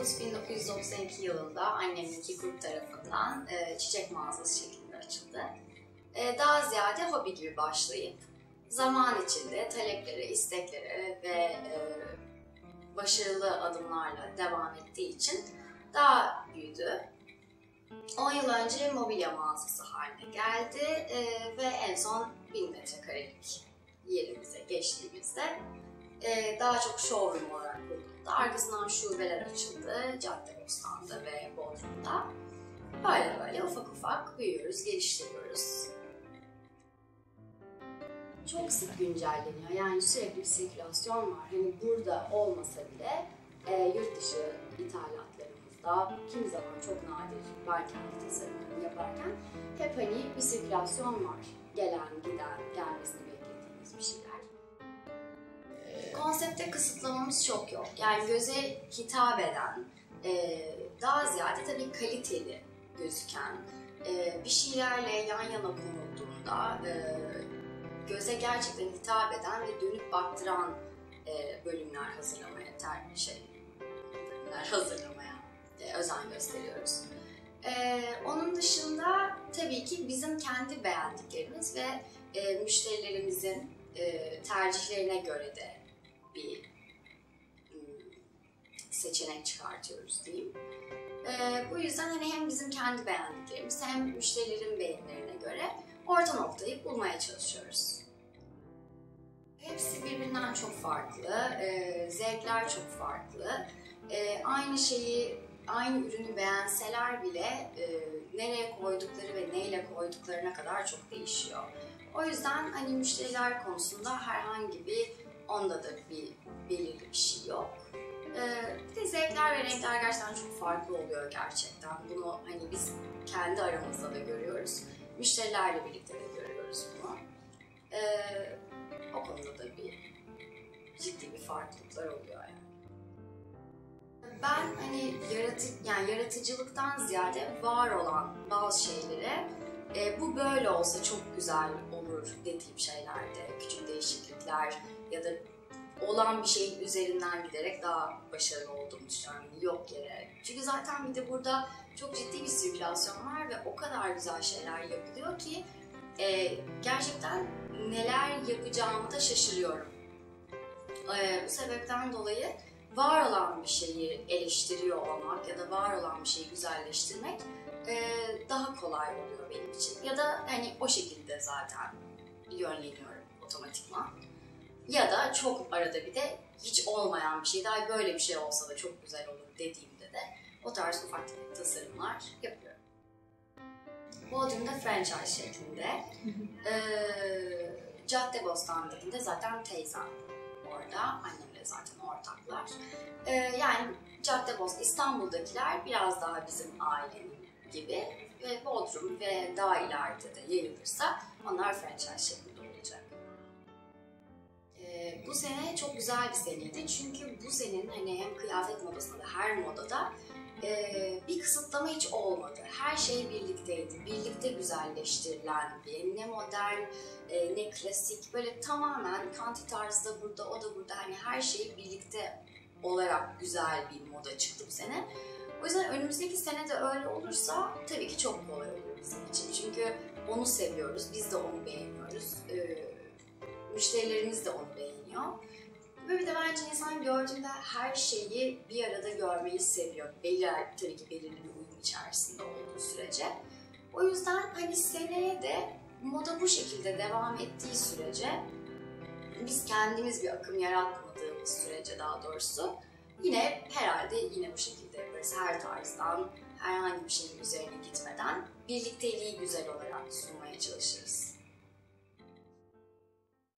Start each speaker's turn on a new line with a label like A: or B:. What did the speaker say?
A: Mağazamız 1992 yılında anneminki grup tarafından e, çiçek mağazası şeklinde açıldı. E, daha ziyade hobi gibi başlayıp zaman içinde taleplere, isteklere ve e, başarılı adımlarla devam ettiği için daha büyüdü. 10 yıl önce mobilya mağazası haline geldi e, ve en son 1000 metrekarelik yerimize geçtiğimizde e, daha çok showroom olarak Arkasından şubeler açıldı Caddebostan'da ve Bodrum'da. Böyle böyle ufak ufak büyüyoruz, geliştiriyoruz. Çok sık güncelleniyor. Yani sürekli bir sirkülasyon var. Hani burada olmasa bile e, yurt dışı ithalatlarımızda kimi zaman çok nadir ben kendi tasarımlarımı yaparken hep hani bir sirkülasyon var. Gelen, giden, gelmesini beklediğimiz bir şeyler. Konsepte kısıtlamamız çok yok. Yani göze hitap eden, e, daha ziyade tabii kaliteli gözüken e, bir şeylerle yan yana konulduğunda e, göze gerçekten hitap eden ve dönüp baktıran bölümler hazırlamaya ter şey bölümler hazırlamaya özen gösteriyoruz. Onun dışında tabii ki bizim kendi beğendiklerimiz ve müşterilerimizin tercihlerine göre de bir hmm, seçenek çıkartıyoruz diyeyim. E, bu yüzden hani hem bizim kendi beğendiklerimiz hem müşterilerin beğenilerine göre orta noktayı bulmaya çalışıyoruz. Hepsi birbirinden çok farklı, e, zevkler çok farklı. E, aynı şeyi, aynı ürünü beğenseler bile e, nereye koydukları ve neyle koyduklarına kadar çok değişiyor. O yüzden hani müşteriler konusunda herhangi bir onda da bir belirli bir şey yok. Ee, bir de zevkler ve renkler gerçekten çok farklı oluyor gerçekten. Bunu hani biz kendi aramızda da görüyoruz. Müşterilerle birlikte de görüyoruz bunu. Ee, o konuda da bir ciddi bir farklılıklar oluyor yani. Ben hani yaratı, yani yaratıcılıktan ziyade var olan bazı şeylere e, bu böyle olsa çok güzel olur dediğim şeylerde küçük değişiklikler ya da olan bir şeyin üzerinden giderek daha başarılı olduğumu düşünüyorum. Yok yere. Çünkü zaten bir de burada çok ciddi bir sirkülasyon var ve o kadar güzel şeyler yapılıyor ki e, gerçekten neler yapacağımı da şaşırıyorum. E, bu sebepten dolayı var olan bir şeyi eleştiriyor olmak ya da var olan bir şeyi güzelleştirmek e, daha kolay oluyor benim için. Ya da hani o şekilde zaten yönleniyorum otomatikman. Ya da çok arada bir de hiç olmayan bir şey, daha böyle bir şey olsa da çok güzel olur dediğimde de o tarz ufak tasarımlar yapıyorum. Bodrum'da franchise şeklinde. ee, Caddebostan dediğinde zaten teyzem orada, annemle zaten ortaklar. Ee, yani Caddebostan, İstanbul'dakiler biraz daha bizim ailenin gibi ve Bodrum ve daha ileride de yayılırsa onlar franchise şeklinde olacak. Ee, bu sene çok güzel bir seneydi çünkü bu senenin hani hem kıyafet modasında da her modada e, bir kısıtlama hiç olmadı. Her şey birlikteydi. Birlikte güzelleştirilen bir ne modern e, ne klasik böyle tamamen kanti tarzda burada o da burada hani her şey birlikte olarak güzel bir moda çıktı bu sene. O yüzden önümüzdeki sene de öyle olursa tabii ki çok kolay olur bizim için. Çünkü onu seviyoruz, biz de onu beğeniyoruz. Ee, müşterilerimiz de onu beğeniyor. Ve bir de bence insan gördüğünde her şeyi bir arada görmeyi seviyor. Belli, tabii ki belirli bir uyum içerisinde olduğu sürece. O yüzden hani seneye de moda bu şekilde devam ettiği sürece biz kendimiz bir akım yaratmadığımız sürece daha doğrusu yine herhalde yine bu şekilde yaparız. Her tarzdan, herhangi bir şeyin üzerine gitmeden birlikteliği güzel olarak sunmaya çalışırız.